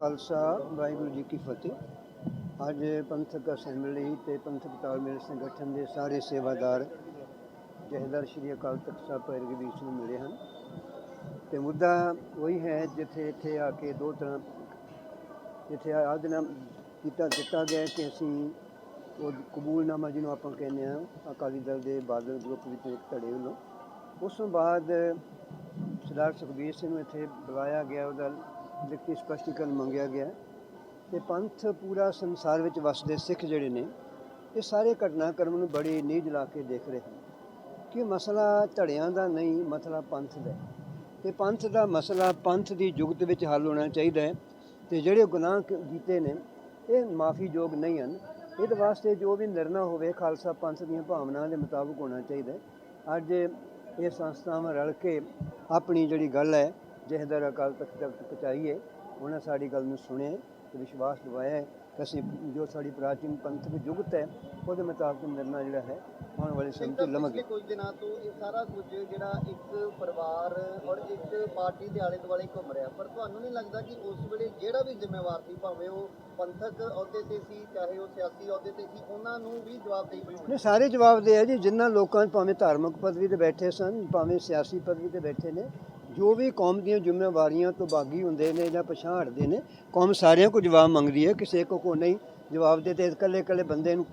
ਖਾਲਸਾ, ਵਾਹਿਗੁਰੂ ਜੀ ਕੀ ਫਤਿਹ। ਅੱਜ ਪੰਥਕ ਅਸੈਂਬਲੀ ਤੇ ਪੰਥਕ ਤਾਲਮੇਲ ਸੰਗਠਨ ਦੇ ਸਾਰੇ ਸੇਵਾਦਾਰ ਜਹੇਦਾਰ ਸ਼੍ਰੀ ਅਕਾਲ ਤਖਤ ਸਾਹਿਬ ਪੈਰਗੀ ਵਿੱਚ ਨੂੰ ਮਿਲੇ ਹਨ। ਤੇ ਮੁੱਦਾ ਉਹੀ ਹੈ ਜਿੱਥੇ ਇੱਥੇ ਆ ਕੇ ਦੋ ਤਰ੍ਹਾਂ ਇੱਥੇ ਆਦਨਾ ਕੀਤਾ, ਦਿੱਤਾ ਗਿਆ ਹੈ ਕਿ ਅਸੀਂ ਉਹ ਕਬੂਲਨਾਮਾ ਜਿਹਨੂੰ ਆਪਾਂ ਕਹਿੰਦੇ ਆ ਅਕਾਲੀ ਦਲ ਦੇ ਬਾਦਲ ਗਰੁੱਪ ਵਿੱਚ ਇੱਕ ਧੜੇ ਵੱਲੋਂ। ਉਸ ਤੋਂ ਬਾਅਦ ਸਰਦਾਰ ਸੁਖਬੀਰ ਸਿੰਘ ਨੂੰ ਇੱਥੇ ਬੁਲਾਇਆ ਗਿਆ ਉਹਦਾ ਲਿਖਤੀ ਸਪਸ਼ਟੀਕਰਨ ਮੰਗਿਆ ਗਿਆ ਤੇ ਪੰਥ ਪੂਰਾ ਸੰਸਾਰ ਵਿੱਚ ਵਸਦੇ ਸਿੱਖ ਜਿਹੜੇ ਨੇ, ਇਹ ਸਾਰੇ ਘਟਨਾਕ੍ਰਮ ਨੂੰ ਬੜੀ ਨੀਝ ਲਾ ਕੇ ਦੇਖ ਰਹੇ ਹਨ ਕਿ ਮਸਲਾ ਧੜਿਆਂ ਦਾ ਨਹੀਂ, ਮਸਲਾ ਪੰਥ ਦਾ ਹੈ। ਤੇ ਪੰਥ ਦਾ ਮਸਲਾ ਪੰਥ ਦੀ ਜੁਗਤ ਵਿੱਚ ਹੱਲ ਹੋਣਾ ਚਾਹੀਦਾ ਹੈ ਤੇ ਜਿਹੜੇ ਗੁਨਾਹ ਕੀਤੇ ਨੇ, ਇਹ ਮਾਫੀਯੋਗ ਨਹੀਂ ਹਨ। ਇਹਦੇ ਵਾਸਤੇ ਜੋ ਵੀ ਨਿਰਣਾ ਹੋਵੇ, ਖਾਲਸਾ ਪੰਥ ਦੀਆਂ ਭਾਵਨਾਵਾਂ ਦੇ ਮੁਤਾਬਕ ਹੋਣਾ ਚਾਹੀਦਾ ਹੈ। ਅੱਜ ਇਹ ਸੰਸਥਾਵਾਂ ਰਲ ਕੇ ਆਪਣੀ ਜਿਹੜੀ ਗੱਲ ਹੈ ਜਹਦਰ ਅਕਾਲ ਤਖਤ ਤੱਕ ਪਹੁੰਚਾਈਏ ਉਹਨਾਂ ਸਾਡੀ ਗੱਲ ਨੂੰ ਸੁਣਿਆ ਤੇ ਵਿਸ਼ਵਾਸ ਦਿਵਾਇਆ ਹੈ ਕਿ ਅਸੀਂ ਜੋ ਸਾਡੀ ਪ੍ਰਾਚੀਨ ਪੰਥਕ ਜੁਗਤ ਹੈ ਉਹਦੇ ਮੁਤਾਬਕ ਨਿਰਣਾ ਜਿਹੜਾ ਹੈ ਆਉਣ ਵਾਲੇ ਸਮੇਂ ਪਿਛਲੇ ਲਵਾਂਗੇ। ਕੁਝ ਦਿਨਾਂ ਤੋਂ ਇਹ ਸਾਰਾ ਕੁਝ ਜਿਹੜਾ ਇੱਕ ਪਰਿਵਾਰ ਔਰ ਇੱਕ ਪਾਰਟੀ ਦੇ ਆਲੇ ਦੁਆਲੇ ਘੁੰਮ ਰਿਹਾ ਪਰ ਤੁਹਾਨੂੰ ਨਹੀਂ ਲੱਗਦਾ ਕਿ ਉਸ ਵੇਲੇ ਜਿਹੜਾ ਵੀ ਜ਼ਿੰਮੇਵਾਰ ਸੀ ਭਾਵੇਂ ਉਹ ਪੰਥਕ ਅਹੁਦੇ ਤੇ ਸੀ ਚਾਹੇ ਉਹ ਸਿਆਸੀ ਅਹੁਦੇ ਤੇ ਸੀ ਉਹਨਾਂ ਨੂੰ ਵੀ ਜਵਾਬਦੇਹੀ ਬਣਾਉਣੀ ਨੇ ਸਾਰੇ ਜਵਾਬ ਦੇ ਆ ਜੀ ਜਿਨ੍ਹਾਂ ਲੋਕਾਂ ਭਾਵੇਂ ਧਾਰਮਿਕ ਪਦਵੀ ਤੇ ਬੈਠੇ ਸਨ ਭਾਵੇਂ ਸਿਆਸੀ ਪਦਵੀ ਤੇ ਬੈਠੇ ਨੇ ਜੋ ਵੀ ਕੌਮ ਦੀਆਂ ਜ਼ਿੰਮੇਵਾਰੀਆਂ ਤੋਂ ਬਾਗੀ ਹੁੰਦੇ ਨੇ ਜਾਂ ਪਛਾਣ ਹਟਦੇ ਨੇ ਕੌਮ ਸਾਰਿਆਂ ਕੋ ਜਵਾਬ ਮੰਗਦੀ ਹੈ ਕਿਸੇ ਕੋ ਕੋ ਨਹੀਂ। ਜਵਾਬ ਦੇ ਤੇ ਇਕੱਲੇ ਇਕੱਲੇ ਬੰਦੇ ਨੂੰ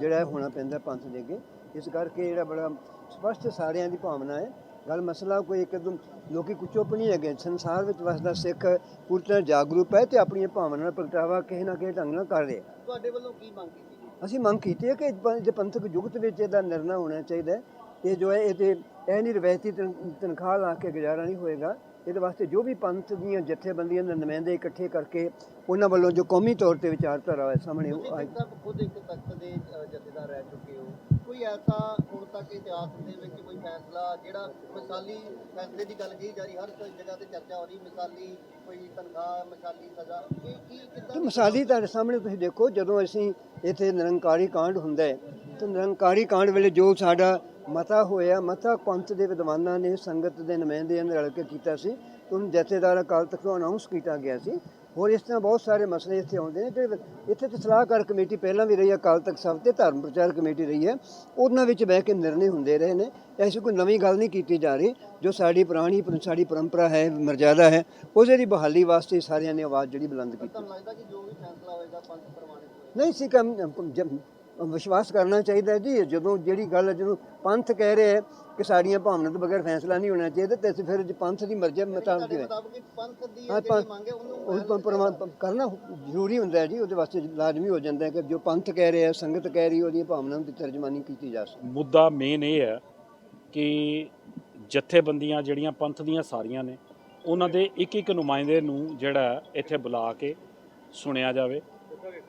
ਜਿਹੜਾ ਹੋਣਾ ਪੈਂਦਾ ਪੰਥ ਦੇ ਅੱਗੇ। ਇਸ ਕਰਕੇ ਜਿਹੜਾ ਬੜਾ ਸਪਸ਼ਟ ਸਾਰਿਆਂ ਦੀ ਭਾਵਨਾ ਹੈ। ਗੱਲ ਮਸਲਾ ਕੋਈ ਇੱਕਦਮ ਲੋਕੀ ਕੁ ਚੁੱਪ ਨਹੀਂ ਹੈਗੇ। ਸੰਸਾਰ ਵਿੱਚ ਵਸਦਾ ਸਿੱਖ ਪੂਰੀ ਤਰ੍ਹਾਂ ਜਾਗਰੂਕ ਹੈ ਤੇ ਆਪਣੀਆਂ ਭਾਵਨਾਵਾਂ ਦਾ ਪ੍ਰਗਟਾਵਾ ਕਿਸੇ ਨਾ ਕਿਸੇ ਢੰਗ ਨਾਲ ਕਰ ਰਿਹਾ ਤੁਹਾਡੇ ਵੱਲੋਂ ਕੀ ਮੰਗ ਕੀਤੀ ਅਸੀਂ ਮੰਗ ਕੀਤੀ ਹੈ ਕਿ ਜੇ ਪੰਥਕ ਜੁਗਤ ਵਿੱਚ ਇਹਦਾ ਨਿਰਣਾ ਹੋਣਾ ਚਾਹੀਦਾ ਹੈ ਤੇ ਜੋ ਹੈ ਇਹ ਤੇ ਇਹ ਨਹੀਂ ਰਵਾਇਤੀ ਤਨ- ਤਨਖਾਹ ਲਾ ਕੇ ਗੁਜ਼ਾਰਾ ਨਹੀਂ ਹੋਏਗਾ। ਇਹਦੇ ਵਾਸਤੇ ਜੋ ਵੀ ਪੰਥ ਦੀਆਂ ਜਥੇਬੰਦੀਆਂ ਦੇ ਨੁਮਾਇੰਦੇ ਇਕੱਠੇ ਕਰਕੇ ਉਹਨਾਂ ਵੱਲੋਂ ਜੋ ਕੌਮੀ ਤੌਰ ਤੇ ਵਿਚਾਰਧਾਰਾ ਹੈ ਸਾਹਮਣੇ ਉਹ ਸਿੰਘ ਸਾਹਿਬ ਖੁਦ ਇੱਕ ਤਖਤ ਦੇ ਜਥੇਦਾਰ ਰਹਿ ਚੁੱਕੇ ਹੋ। ਕੋਈ ਐਸਾ ਹੁਣ ਤੱਕ ਇਤਿਹਾਸ ਦੇ ਵਿੱਚ ਕੋਈ ਫੈਸਲਾ ਜਿਹੜਾ ਮਿਸਾਲੀ ਫੈਸਲੇ ਦੀ ਗੱਲ ਕਹੀ ਜਾ ਰਹੀ ਹਰ ਜਗ੍ਹਾ ਤੇ ਚਰਚਾ ਹੋ ਰਹੀ ਮਿਸਾਲੀ ਕੋਈ ਤਨਖਾਹ ਮਿਸਾਲੀ ਸਜ਼ਾ ਇਹ ਕੀ ਕਿੱਦਾਂ ਮਿਸਾਲੀ ਤੁਹਾਡੇ ਸਾਹਮਣੇ ਤੁਸੀਂ ਦੇਖੋ ਜਦੋਂ ਅਸੀਂ ਇੱਥੇ ਨਿਰੰਕਾਰੀ ਕਾਂਡ ਹੁੰਦਾ ਹੈ ਤਾਂ ਨਿਰੰਕਾਰੀ ਕਾਂਡ ਵੇਲੇ ਜੋ ਸਾਡਾ ਮਤਾ ਹੋਇਆ ਮਤਾ ਪੰਥ ਦੇ ਵਿਦਵਾਨਾਂ ਨੇ ਸੰਗਤ ਦੇ ਨੁਮਾਇੰਦਿਆਂ ਨੇ ਰਲ ਕੇ ਕੀਤਾ ਸੀ। ਤੇ ਉਹਨੂੰ ਜਥੇਦਾਰ ਅਕਾਲ ਤਖਤ ਤੋਂ ਅਨਾਉਂਸ ਕੀਤਾ ਗਿਆ ਸੀ। ਹੋਰ ਇਸ ਤਰ੍ਹਾਂ ਬਹੁਤ ਸਾਰੇ ਮਸਲੇ ਇੱਥੇ ਆਉਂਦੇ ਨੇ। ਤੇ ਇੱਥੇ ਤੇ ਸਲਾਹਕਾਰ ਕਮੇਟੀ ਪਹਿਲਾਂ ਵੀ ਰਹੀ ਹੈ ਅਕਾਲ ਤਖਤ ਸਾਹਿਬ ਤੇ ਧਰਮ ਪ੍ਰਚਾਰ ਕਮੇਟੀ ਰਹੀ ਹੈ। ਉਹਨਾਂ ਵਿੱਚ ਬਹਿ ਕੇ ਨਿਰਣੇ ਹੁੰਦੇ ਰਹੇ ਨੇ। ਐਸੀ ਕੋਈ ਨਵੀਂ ਗੱਲ ਨਹੀਂ ਕੀਤੀ ਜਾ ਰਹੀ ਜੋ ਸਾਡੀ ਪੁਰਾਣੀ ਸਾਡੀ ਪਰੰਪਰਾ ਹੈ ਮਰਜ਼ਾਦਾ ਹੈ। ਉਹਦੇ ਦੀ ਬਹਾਲੀ ਵਾਸਤੇ ਸਾਰਿਆਂ ਨੇ ਆਵਾਜ਼ ਜਿਹੜੀ ਬੁਲੰਦ ਕੀਤੀ। ਤੁਹਾਨੂੰ ਲੱਗਦਾ ਕਿ ਜੋ ਵੀ ਫੈਸਲਾ ਹੋਏਗਾ ਪੰਥ ਪ੍ਰਮਾਣਿਤ ਹੋਏਗਾ? ਨਹੀਂ ਸੀ ਕੰਮ ਵਿਸ਼ਵਾਸ ਕਰਨਾ ਚਾਹੀਦਾ ਹੈ ਜੀ। ਜਦੋਂ ਜਿਹੜੀ ਗੱਲ ਜਦੋਂ ਪੰਥ ਕਹਿ ਰਿਹਾ ਹੈ ਕਿ ਸਾਡੀਆਂ ਭਾਵਨਾਵਾਂ ਤੋਂ ਬਗੈਰ ਫੈਸਲਾ ਨਹੀਂ ਹੋਣਾ ਚਾਹੀਦਾ ਤੇ ਅਸੀਂ ਫਿਰ ਜੇ ਪੰਥ ਦੀ ਮਰਜ਼ੀ ਮੁਤਾਬਕ ਤੁਹਾਡੇ ਹੈ ਪੰਥ ਕਰਨਾ ਜ਼ਰੂਰੀ ਹੁੰਦਾ ਹੈ ਜੀ ਉਹਦੇ ਵਾਸਤੇ ਲਾਜ਼ਮੀ ਹੋ ਜਾਂਦਾ ਹੈ ਕਿ ਜੋ ਪੰਥ ਕਹਿ ਰਿਹਾ ਸੰਗਤ ਕਹਿ ਰਹੀ ਉਹਦੀਆਂ ਭਾਵਨਾਵਾਂ ਦੀ ਤਰਜਮਾਨੀ ਕੀਤੀ ਜਾ ਸਕੇ। ਮੁੱਦਾ ਮੇਨ ਇਹ ਹੈ ਕਿ ਜਥੇਬੰਦੀਆਂ ਜਿਹੜੀਆਂ ਪੰਥ ਦੀਆਂ ਸਾਰੀਆਂ ਨੇ ਉਹਨਾਂ ਦੇ ਇੱਕ ਇੱਕ ਨੁਮਾਇੰਦੇ ਨੂੰ ਜਿਹੜਾ ਇੱਥੇ ਬੁਲਾ ਕੇ ਸੁਣਿਆ ਜਾਵੇ।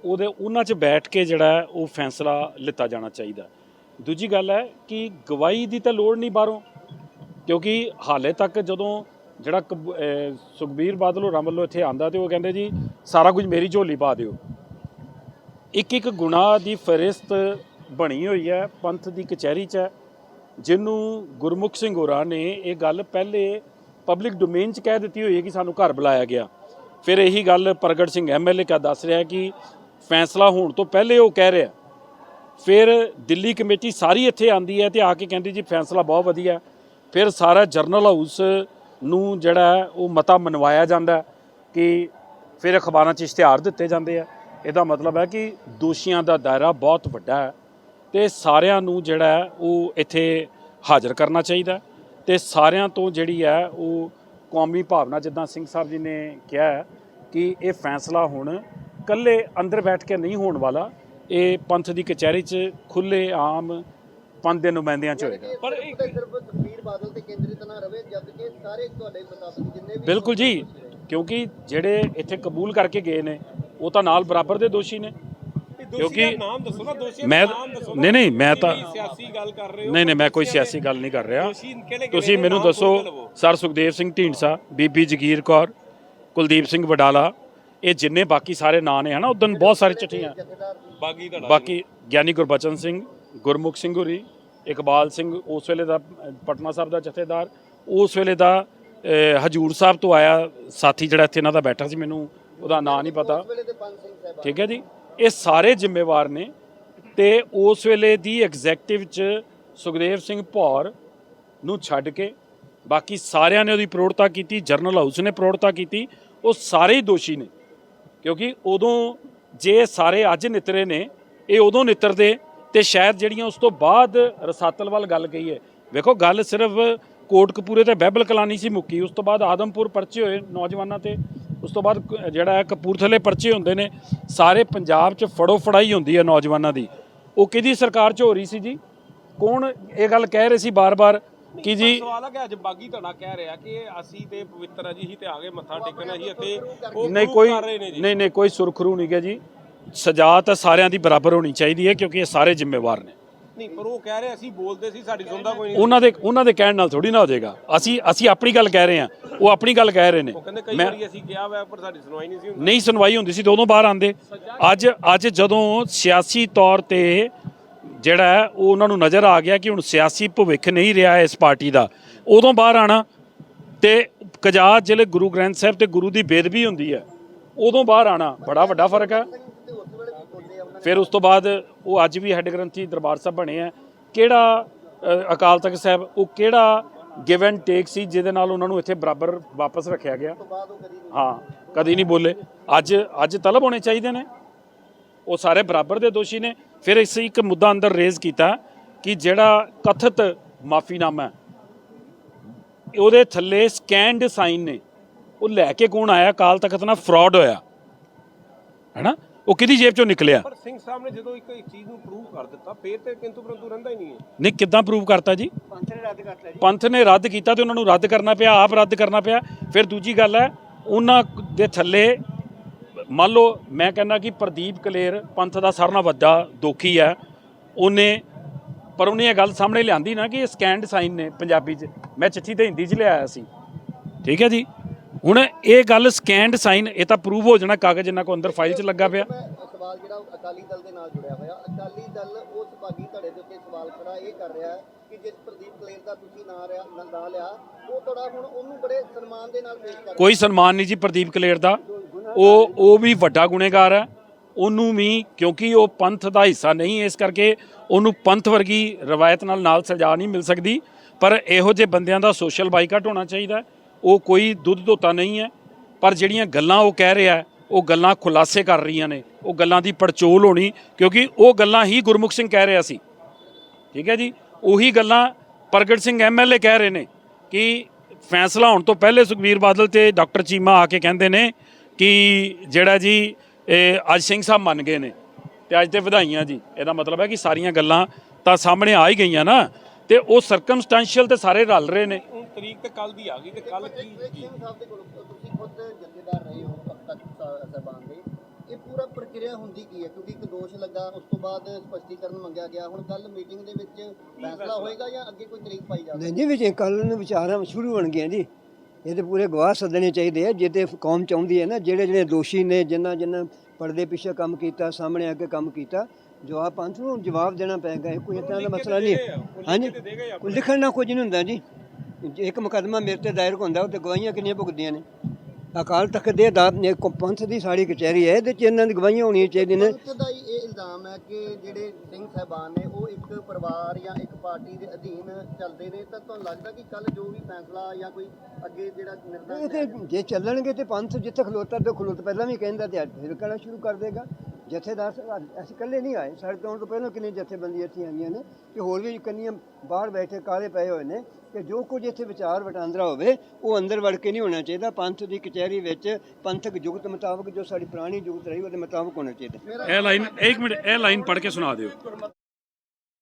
ਉਹਦੇ ਉਹਨਾਂ 'ਚ ਬੈਠ ਕੇ ਜਿਹੜਾ ਉਹ ਫੈਸਲਾ ਲਿੱਤਾ ਜਾਣਾ ਚਾਹੀਦਾ ਦੂਜੀ ਗੱਲ ਹੈ ਕਿ ਗਵਾਹੀ ਦੀ ਤਾਂ ਲੋੜ ਨਹੀਂ ਬਾਹਰੋਂ, ਕਿਉਂਕਿ ਹਾਲੇ ਤੱਕ ਜਦੋਂ ਜਿਹੜਾ ਕਬ- ਸੁਖਬੀਰ ਬਾਦਲ ਹੋਰਾਂ ਵੱਲੋਂ ਇੱਥੇ ਆਂਦਾ ਤੇ ਉਹ ਕਹਿੰਦੇ ਜੀ, ਸਾਰਾ ਕੁਝ ਮੇਰੀ ਝੋਲੀ ਪਾ ਦਿਓ। ਇੱਕ ਇੱਕ ਗੁਨਾਹ ਦੀ ਫਹਿਰਿਸਤ ਬਣੀ ਹੋਈ ਹੈ, ਪੰਥ ਦੀ ਕਚਹਿਰੀ 'ਚ ਹੈ, ਜਿਹਨੂੰ ਗੁਰਮੁਖ ਸਿੰਘ ਹੋਰਾਂ ਨੇ ਇਹ ਗੱਲ ਪਹਿਲੇ ਪਬਲਿਕ ਡੋਮੇਨ 'ਚ ਕਹਿ ਦਿੱਤੀ ਹੋਈ ਹੈ ਕਿ ਸਾਨੂੰ ਘਰ ਬੁਲਾਇਆ ਗਿਆ। ਫਿਰ ਇਹੀ ਗੱਲ ਪ੍ਰਗਟ ਸਿੰਘ ਐਮਐਲਏ ਕਾ ਦੱਸ ਰਿਹਾ ਕਿ ਫੈਸਲਾ ਹੋਣ ਤੋਂ ਪਹਿਲੇ ਉਹ ਕਹਿ ਰਿਹਾ ਫਿਰ ਦਿੱਲੀ ਕਮੇਟੀ ਸਾਰੀ ਇੱਥੇ ਆਂਦੀ ਹੈ ਤੇ ਆ ਕੇ ਕਹਿੰਦੀ ਜੀ ਫੈਸਲਾ ਬਹੁਤ ਵਧੀਆ ਫਿਰ ਸਾਰਾ ਜਰਨਲ ਹਾਊਸ ਨੂੰ ਜਿਹੜਾ ਉਹ ਮਤਾ ਮਨਵਾਇਆ ਜਾਂਦਾ ਕਿ ਫਿਰ ਅਖਬਾਰਾਂ 'ਚ ਇਸ਼ਤਿਹਾਰ ਦਿੱਤੇ ਜਾਂਦੇ ਆ। ਇਹਦਾ ਮਤਲਬ ਹੈ ਕਿ ਦੋਸ਼ੀਆਂ ਦਾ ਦਾਇਰਾ ਬਹੁਤ ਵੱਡਾ ਹੈ ਤੇ ਸਾਰਿਆਂ ਨੂੰ ਜਿਹੜਾ ਉਹ ਇੱਥੇ ਹਾਜ਼ਰ ਕਰਨਾ ਚਾਹੀਦਾ ਹੈ ਤੇ ਸਾਰਿਆਂ ਤੋਂ ਜਿਹੜੀ ਹੈ ਉਹ ਕੌਮੀ ਭਾਵਨਾ ਜਿੱਦਾਂ ਸਿੰਘ ਸਾਹਿਬ ਜੀ ਨੇ ਕਿਹਾ ਕਿ ਇਹ ਫੈਸਲਾ ਹੁਣ ਕੱਲੇ ਅੰਦਰ ਬੈਠ ਕੇ ਨਹੀਂ ਹੋਣ ਵਾਲਾ ਇਹ ਪੰਥ ਦੀ ਕਚਹਿਰੀ 'ਚ ਖੁੱਲੇ ਆਮ ਪੰਥ ਦੇ ਨੁਮਾਇੰਦਿਆਂ 'ਚ ਹੋਏਗਾ। ਪਰ ਸੁਖਬੀਰ ਬਾਦਲ ਤੇ ਕੇਂਦਰਿਤ ਨਾ ਰਵੇ ਜਦ ਕਿ ਸਾਰੇ ਤੁਹਾਡੇ ਮੁਤਾਬਕ ਜਿੰਨੇ ਵੀ ਬਿਲਕੁਲ ਜੀ ਕਿਉਂਕਿ ਜਿਹੜੇ ਇੱਥੇ ਕਬੂਲ ਕਰਕੇ ਗਏ ਨੇ ਉਹ ਤਾਂ ਨਾਲ ਬਰਾਬਰ ਦੇ ਦੋਸ਼ੀ ਨੇ। ਕਿਉਂਕਿ ਨਾਮ ਦੱਸੋ ਨਾ ਦੋਸ਼ੀ ਮੈਂ ਨਹੀਂ ਨਹੀਂ ਮੈਂ ਤਾਂ ਸਿਆਸੀ ਗੱਲ ਕਰ ਰਹੇ ਹੋ ਨਹੀਂ ਨਹੀਂ ਮੈਂ ਕੋਈ ਸਿਆਸੀ ਗੱਲ ਨਹੀਂ ਕਰ ਰਿਹਾ। ਤੁਸੀਂ ਮੈਨੂੰ ਦੱਸੋ ਸਰ ਸੁਖਦੇਵ ਸਿੰਘ ਢੀਂਡਸਾ ਬੀਬੀ ਜਗੀਰ ਕੌਰ ਕੁਲਦੀਪ ਸਿੰਘ ਵਡਾਲਾ ਇਹ ਜਿੰਨੇ ਬਾਕੀ ਸਾਰੇ ਨਾਂ ਨੇ ਹਨਾ ਉਦੋਂ ਬਹੁਤ ਸਾਰੇ ਚਿੱਠੀਆਂ ਧੜਾ ਬਾਕੀ ਗਿਆਨੀ ਗੁਰਬਚਨ ਸਿੰਘ ਗੁਰਮੁਖ ਸਿੰਘ ਹੁਰੀ ਇਕਬਾਲ ਸਿੰਘ ਉਸ ਵੇਲੇ ਦਾ ਪਟਨਾ ਸਾਹਿਬ ਦਾ ਜਥੇਦਾਰ ਉਸ ਵੇਲੇ ਦਾ ਹਜੂਰ ਸਾਹਿਬ ਤੋਂ ਆਇਆ ਸਾਥੀ ਜਿਹੜਾ ਇੱਥੇ ਇਹਨਾਂ ਦਾ ਬੈਠਾ ਸੀ ਮੈਨੂੰ ਉਹਦਾ ਨਾਂ ਨਹੀਂ ਪਤਾ। ਠੀਕ ਹੈ ਜੀ? ਇਹ ਸਾਰੇ ਜ਼ਿੰਮੇਵਾਰ ਨੇ ਤੇ ਉਸ ਵੇਲੇ ਦੀ ਐਗਜ਼ੈਕਟਿਵ ਚ ਸੁਖਦੇਵ ਸਿੰਘ ਭੌਰ ਨੂੰ ਛੱਡ ਕੇ ਬਾਕੀ ਸਾਰਿਆਂ ਨੇ ਉਹਦੀ ਪ੍ਰੋੜਤਾ ਕੀਤੀ ਜਰਨਲ ਹਾਊਸ ਨੇ ਪ੍ਰੋੜਤਾ ਕੀਤੀ, ਉਹ ਸਾਰੇ ਹੀ ਦੋਸ਼ੀ ਨੇ। ਕਿਉਂਕਿ ਉਦੋਂ ਜੇ ਸਾਰੇ ਅੱਜ ਨਿਤਰੇ ਨੇ, ਇਹ ਉਦੋਂ ਨਿਤਰਦੇ ਤੇ ਸ਼ਾਇਦ ਜਿਹੜੀਆਂ ਉਸ ਤੋਂ ਬਾਅਦ ਰਸਾਤਲ ਵੱਲ ਗੱਲ ਕਹੀ ਹੈ ਵੇਖੋ ਗੱਲ ਸਿਰਫ ਕੋਟਕਪੂਰੇ ਤੇ ਬਹਿਬਲ ਕਲਾਨੀ ਸੀ ਮੁੱਕੀ, ਉਸ ਤੋਂ ਬਾਅਦ ਆਦਮਪੁਰ ਪਰਚੇ ਹੋਏ ਨੌਜਵਾਨਾਂ ਤੇ ਉਸ ਤੋਂ ਬਾਅਦ ਜਿਹੜਾ ਹੈ ਕਪੂਰਥਲੇ ਪਰਚੇ ਹੁੰਦੇ ਨੇ ਸਾਰੇ ਪੰਜਾਬ 'ਚ ਫੜੋ ਫੜਾਈ ਹੁੰਦੀ ਹੈ ਨੌਜਵਾਨਾਂ ਦੀ। ਉਹ ਕਿਹਦੀ ਸਰਕਾਰ 'ਚ ਹੋ ਰਹੀ ਸੀ ਜੀ? ਕੌਣ ਇਹ ਗੱਲ ਕਹਿ ਰਹੇ ਸੀ ਬਾਰ-ਬਾਰ ਕਿ ਜੀ ਸਵਾਲ ਹੈ ਕਿ ਅੱਜ ਬਾਗੀ ਧੜਾ ਕਹਿ ਰਿਹਾ ਕਿ ਅਸੀਂ ਤੇ ਪਵਿੱਤਰ ਆ ਜੀ ਹੀ ਤੇ ਆ ਗਏ ਮੱਥਾ ਟੇਕਣਾ ਜੀ ਅਤੇ ਨਹੀਂ ਕੋਈ ਨਹੀਂ ਨਹੀਂ ਕੋਈ ਸੁਰਖਰੂ ਨਹੀਂ ਗਾ ਜੀ। ਸਜ਼ਾ ਤਾਂ ਸਾਰਿਆਂ ਦੀ ਬਰਾਬਰ ਹੋਣੀ ਚਾਹੀਦੀ ਹੈ ਕਿਉਂਕਿ ਇਹ ਸਾਰੇ ਜ਼ਿੰਮੇਵਾਰ ਨੇ। ਨਹੀਂ ਪਰ ਉਹ ਕਹਿ ਰਹੇ ਅਸੀਂ ਬੋਲਦੇ ਸੀ ਸਾਡੀ ਸੁਣਦਾ ਕੋਈ ਨਹੀਂ। ਉਹਨਾਂ ਦੇ ਉਹਨਾਂ ਦੇ ਕਹਿਣ ਨਾਲ ਥੋੜੀ ਨਾ ਹੋ ਜਾਏਗਾ। ਅਸੀਂ ਅਸੀਂ ਆਪਣੀ ਗੱਲ ਕਹਿ ਰਹੇ ਹਾਂ। ਉਹ ਆਪਣੀ ਗੱਲ ਕਹਿ ਰਹੇ ਨੇ। ਉਹ ਕਹਿੰਦੇ ਕਈ ਮੈਂ ਵਾਰੀ ਅਸੀਂ ਕਿਹਾ ਵਾ ਪਰ ਸਾਡੀ ਸੁਣਵਾਈ ਨਹੀਂ ਸੀ ਹੁੰਦੀ। ਨਹੀਂ ਸੁਣਵਾਈ ਹੁੰਦੀ ਸੀ ਤੇ ਉਦੋਂ ਬਾਹਰ ਆਂਦੇ ਅੱਜ ਅੱਜ ਜਦੋਂ ਸਿਆਸੀ ਤੌਰ ਤੇ ਜਿਹੜਾ ਹੈ ਉਹ ਉਹਨਾਂ ਨੂੰ ਨਜ਼ਰ ਆ ਗਿਆ ਕਿ ਹੁਣ ਸਿਆਸੀ ਭਵਿੱਖ ਨਹੀਂ ਰਿਹਾ ਇਸ ਪਾਰਟੀ ਦਾ। ਉਦੋਂ ਬਾਹਰ ਆਣਾ ਤੇ ਕਜਾ ਜਿਹੜੇ ਗੁਰੂ ਗ੍ਰੰਥ ਸਾਹਿਬ ਤੇ ਗੁਰੂ ਦੀ ਬੇਦਬੀ ਹੁੰਦੀ ਹੈ। ਉਦੋਂ ਬਾਹਰ ਆਣਾ ਬੜਾ ਵੱਡਾ ਫ਼ਰਕ ਹੈ। ਫਿਰ ਉਸ ਤੋਂ ਬਾਅਦ ਉਹ ਅੱਜ ਵੀ ਹੈੱਡ ਗ੍ਰੰਥੀ ਦਰਬਾਰ ਸਾਹਿਬ ਬਣੇ ਆ। ਕਿਹੜਾ ਅਕਾਲ ਤਖਤ ਸਾਹਿਬ, ਉਹ ਕਿਹੜਾ ਗਿਵ ਐਂਡ ਟੇਕ ਸੀ ਜਿਹਦੇ ਨਾਲ ਉਹਨਾਂ ਨੂੰ ਇੱਥੇ ਬਰਾਬਰ ਵਾਪਸ ਰੱਖਿਆ ਗਿਆ? ਹਾਂ, ਕਦੀ ਨਹੀਂ ਬੋਲੇ। ਅੱਜ ਅੱਜ ਤਲਬ ਹੋਣੇ ਚਾਹੀਦੇ ਨੇ। ਉਹ ਸਾਰੇ ਬਰਾਬਰ ਦੇ ਦੋਸ਼ੀ ਨੇ। ਫਿਰ ਇਸ ਇੱਕ ਮੁੱਦਾ ਅੰਦਰ ਰੇਜ਼ ਕੀਤਾ ਕਿ ਜਿਹੜਾ ਕਥਿਤ ਮਾਫੀਨਾਮਾ ਉਹਦੇ ਥੱਲੇ ਸਕੈਂਡ ਸਾਈਨ ਨੇ। ਉਹ ਲੈ ਕੇ ਕੌਣ ਆਇਆ? ਕਾਲ ਤਖਤ ਨਾਲ ਫਰਾਡ ਹੋਇਆ। ਹੈਨਾ? ਉਹ ਕਿਹਦੀ ਜੇਬ ਚੋਂ ਨਿਕਲਿਆ? ਪਰ ਸਿੰਘ ਸਾਹਿਬ ਨੇ ਜਦੋਂ ਇੱਕ ਇੱਕ ਚੀਜ਼ ਨੂੰ ਪ੍ਰੂਵ ਕਰ ਦਿੱਤਾ ਫੇਰ ਤੇ ਕਿੰਤੂ ਪਰੰਤੂ ਰਹਿੰਦਾ ਹੀ ਨਹੀਂ ਹੈ। ਨਹੀਂ ਕਿੱਦਾਂ ਪ੍ਰੂਵ ਕਰਤਾ ਜੀ? ਪੰਥ ਨੇ ਰੱਦ ਕਰਤਾ ਜੀ। ਪੰਥ ਨੇ ਰੱਦ ਕੀਤਾ ਤੇ ਉਹਨਾਂ ਨੂੰ ਰੱਦ ਕਰਨਾ ਪਿਆ ਆਪ ਰੱਦ ਕਰਨਾ ਪਿਆ। ਫਿਰ ਦੂਜੀ ਗੱਲ ਹੈ ਉਹਨਾਂ ਦੇ ਥੱਲੇ ਮੰਨ ਲਓ ਮੈਂ ਕਹਿੰਦਾ ਕਿ ਪ੍ਰਦੀਪ ਕਲੇਰ ਪੰਥ ਦਾ ਸਾਰਿਆਂ ਨਾਲੋਂ ਵੱਡਾ ਦੋਖੀ ਹੈ। ਉਹਨੇ ਪਰ ਉਹਨੇ ਇਹ ਗੱਲ ਸਾਹਮਣੇ ਲਿਆਂਦੀ ਨਾ ਕਿ ਇਹ ਸਕੈਨਡ ਸਾਈਨ ਨੇ ਪੰਜਾਬੀ 'ਚ। ਮੈਂ ਚਿੱਠੀ ਤੇ ਹਿੰਦੀ 'ਚ ਲਿਆਇਆ ਸੀ। ਠੀਕ ਹੈ ਜੀ? ਹੁਣ ਇਹ ਗੱਲ ਸਕੈਨਡ ਸਾਈਨ ਇਹ ਤਾਂ ਪ੍ਰੂਵ ਹੋ ਜਾਣਾ ਕਾਗਜ਼ ਇਹਨਾਂ ਕੋ ਅੰਦਰ ਫਾਈਲ 'ਚ ਲੱਗਾ ਪਿਆ। ਮੈਂ ਸਵਾਲ ਜਿਹੜਾ ਉਹ ਅਕਾਲੀ ਦਲ ਦੇ ਨਾਲ ਜੁੜਿਆ ਹੋਇਆ। ਅਕਾਲੀ ਦਲ ਉਸ ਬਾਗੀ ਧੜੇ ਦੇ ਉੱਤੇ ਸਵਾਲ ਖੜਾ ਇਹ ਕਰ ਰਿਹਾ ਹੈ ਕਿ ਜਿਸ ਪ੍ਰਦੀਪ ਕਲੇਰ ਦਾ ਤੁਸੀਂ ਨਾਂ ਰਿਆ ਨਾਂ ਲਿਆ ਉਹ ਤੁਹਾਡਾ ਹੁਣ ਉਹਨੂੰ ਬੜੇ ਸਨਮਾਨ ਦੇ ਨਾਲ ਪੇਸ਼ ਕਰ ਕੋਈ ਸਨਮਾਨ ਨਹੀਂ ਜੀ ਪ੍ਰਦੀਪ ਕਲੇਰ ਦਾ। ਉਹ ਉਹ ਵੀ ਵੱਡਾ ਗੁਨੇਗਾਰ ਹੈ। ਉਹਨੂੰ ਵੀ ਕਿਉਂਕਿ ਉਹ ਪੰਥ ਦਾ ਹਿੱਸਾ ਨਹੀਂ ਇਸ ਕਰਕੇ ਉਹਨੂੰ ਪੰਥ ਵਰਗੀ ਰਵਾਇਤ ਨਾਲ ਨਾਲ ਸਜ਼ਾ ਨਹੀਂ ਮਿਲ ਸਕਦੀ। ਪਰ ਇਹੋ ਜਿਹੇ ਬੰਦਿਆਂ ਦਾ ਸੋਸ਼ਲ ਬਾਈਕਾਟ ਹੋਣਾ ਚਾਹੀਦਾ ਹੈ। ਉਹ ਕੋਈ ਦੁੱਧ ਧੋਤਾ ਨਹੀਂ ਹੈ, ਪਰ ਜਿਹੜੀਆਂ ਗੱਲਾਂ ਉਹ ਕਹਿ ਰਿਹਾ ਉਹ ਗੱਲਾਂ ਖੁਲਾਸੇ ਕਰ ਰਹੀਆਂ ਨੇ, ਉਹ ਗੱਲਾਂ ਦੀ ਪੜਚੋਲ ਹੋਣੀ, ਕਿਉਂਕਿ ਉਹ ਗੱਲਾਂ ਹੀ ਗੁਰਮੁਖ ਸਿੰਘ ਕਹਿ ਰਿਹਾ ਸੀ। ਠੀਕ ਹੈ ਜੀ? ਉਹੀ ਗੱਲਾਂ ਪ੍ਰਗਟ ਸਿੰਘ ਐਮਐਲਏ ਕਹਿ ਰਹੇ ਨੇ ਕਿ ਫੈਸਲਾ ਹੋਣ ਤੋਂ ਪਹਿਲੇ ਸੁਖਬੀਰ ਬਾਦਲ ਤੇ ਡਾਕਟਰ ਚੀਮਾ ਆ ਕੇ ਕਹਿੰਦੇ ਨੇ ਕਿ ਜਿਹੜਾ ਜੀ, ਇਹ ਅੱਜ ਸਿੰਘ ਸਾਹਿਬ ਮੰਨ ਗਏ ਨੇ ਤੇ ਅੱਜ ਤੇ ਵਧਾਈਆਂ ਜੀ। ਇਹਦਾ ਮਤਲਬ ਹੈ ਕਿ ਸਾਰੀਆਂ ਗੱਲਾਂ ਤਾਂ ਸਾਹਮਣੇ ਆ ਹੀ ਗਈਆਂ ਨਾ। ਤੇ ਉਹ ਸਰਕਮਸਟੈਂਸ਼ੀਅਲ ਤੇ ਸਾਰੇ ਰਲ ਰਹੇ ਨੇ। ਹੁਣ ਤਰੀਕ ਤੇ ਕੱਲ ਦੀ ਆ ਗਈ ਤੇ ਕੱਲ ਕੀ ਇੱਕ ਸਿੰਘ ਸਾਹਿਬ ਦੇ ਕੋਲ ਤੁਸੀਂ ਖੁਦ ਜਥੇਦਾਰ ਰਹੇ ਹੋ ਤਖਤ ਸਾਹਿਬਾਨ ਦੇ। ਇਹ ਪੂਰਾ ਪ੍ਰਕਿਰਿਆ ਹੁੰਦੀ ਕੀ ਹੈ? ਕਿਉਂਕਿ ਇੱਕ ਦੋਸ਼ ਲੱਗਾ ਉਸ ਤੋਂ ਬਾਅਦ ਸਪਸ਼ਟੀਕਰਨ ਮੰਗਿਆ ਗਿਆ। ਹੁਣ ਕੱਲ ਮੀਟਿੰਗ ਦੇ ਵਿੱਚ ਫੈਸਲਾ ਹੋਏਗਾ ਜਾਂ ਅੱਗੇ ਕੋਈ ਤਰੀਕ ਪਾਈ ਜਾਵੇ ਨਹੀਂ ਜੀ ਵਿੱਚ ਕੱਲ ਨੂੰ ਵਿਚਾਰਾਂ ਸ਼ੁਰੂ ਹੋਣਗੀਆਂ ਜੀ। ਇਹ ਤੇ ਪੂਰੇ ਗਵਾਹ ਸੱਦਣੇ ਚਾਹੀਦੇ ਆ। ਜਿੱਤੇ ਕੌਮ ਚਾਹੁੰਦੀ ਹੈ ਨਾ ਜਿਹੜੇ ਜਿਹੜੇ ਦੋਸ਼ੀ ਨੇ ਜਿਨ੍ਹਾਂ ਜਿਨ੍ਹਾਂ ਪਰਦੇ ਪਿੱਛੇ ਕੰਮ ਕੀਤਾ ਸਾਹਮਣੇ ਆ ਕੇ ਕੰਮ ਕੀਤਾ ਜਵਾਬ ਪੰਥ ਨੂੰ ਜਵਾਬ ਦੇਣਾ ਪਏਗਾ ਇਹ ਕੋਈ ਇਤਨਾ ਦਾ ਮਸਲਾ ਨਹੀਂ। ਹਾਂਜੀ ਕੋਈ ਲਿਖਣ ਨਾਲ ਕੁਝ ਨਹੀਂ ਹੁੰਦਾ ਜੀ ਇੱਕ ਮੁਕੱਦਮਾ ਮੇਰੇ ਤੇ ਦਾਇਰ ਹੁੰਦਾ ਉਹ ਤੇ ਗਵਾਹੀਆਂ ਕਿੰਨੀਆਂ ਭੁਗਦੀਆਂ ਨੇ ਅਕਾਲ ਤਖਤ ਦੇ ਦਾ ਨੇ ਕੋ- ਪੰਥ ਦੀ ਸਾਰੀ ਕਚਹਿਰੀ ਹੈ ਇਹਦੇ ਚ ਇਹਨਾਂ ਦੀ ਗਵਾਹੀਆਂ ਹੋਣੀਆਂ ਚਾਹੀਦੀਆਂ ਨੇ। ਪੰਥ ਦਾ ਹੀ ਇਹ ਇਲਜ਼ਾਮ ਹੈ ਕਿ ਜਿਹੜੇ ਸਿੰਘ ਸਾਹਿਬਾਨ ਨੇ ਉਹ ਇੱਕ ਪਰਿਵਾਰ ਜਾਂ ਇੱਕ ਪਾਰਟੀ ਦੇ ਅਧੀਨ ਚੱਲਦੇ ਨੇ। ਤਾਂ ਤੁਹਾਨੂੰ ਲੱਗਦਾ ਕਿ ਕੱਲ ਜੋ ਵੀ ਫੈਸਲਾ ਜਾਂ ਕੋਈ ਅੱਗੇ ਜਿਹੜਾ ਨਿਰਣਾ ਇਹ ਤੇ ਜੇ ਚੱਲਣਗੇ ਤੇ ਪੰਥ ਜਿੱਥੇ ਖਲੋਤਾ ਤੇ ਖਲੋਤ ਪਹਿਲਾਂ ਵੀ ਕਹਿੰਦਾ ਤੇ ਫਿਰ ਕਹਿਣਾ ਸ਼ੁਰੂ ਕਰ ਦੇਗਾ। ਜਥੇਦਾਰ ਅਸੀਂ ਇਕੱਲੇ ਨਹੀਂ ਆਏ। ਸਾਡੇ ਤੋਂ ਤੋਂ ਪਹਿਲਾਂ ਕਿੰਨੇ ਜਥੇਬੰਦੀਆਂ ਇੱਥੇ ਆਈਆਂ ਨੇ ਕਿ ਹੋਰ ਵੀ ਕੰਨੀਆਂ ਬਾਹਰ ਬੈਠੇ ਕਾਲੇ ਪਏ ਹੋਏ ਨੇ ਕਿ ਜੋ ਕੁਝ ਇੱਥੇ ਵਿਚਾਰ ਵਟਾਂਦਰਾ ਹੋਵੇ, ਉਹ ਅੰਦਰ ਵੜ ਕੇ ਨਹੀਂ ਹੋਣਾ ਚਾਹੀਦਾ। ਪੰਥ ਦੀ ਕਚਹਿਰੀ ਵਿੱਚ ਪੰਥਕ ਜੁਗਤ ਮੁਤਾਬਕ ਜੋ ਸਾਡੀ ਪੁਰਾਣੀ ਜੁਗਤ ਰਹੀ, ਉਹਦੇ ਮੁਤਾਬਕ ਹੋਣਾ ਚਾਹੀਦਾ। ਇਹ ਲਾਈਨ, ਇੱਕ ਮਿੰਟ, ਇਹ ਲਾਈਨ ਪੜ੍ਹ ਕੇ ਸੁਣਾ ਦਿਓ।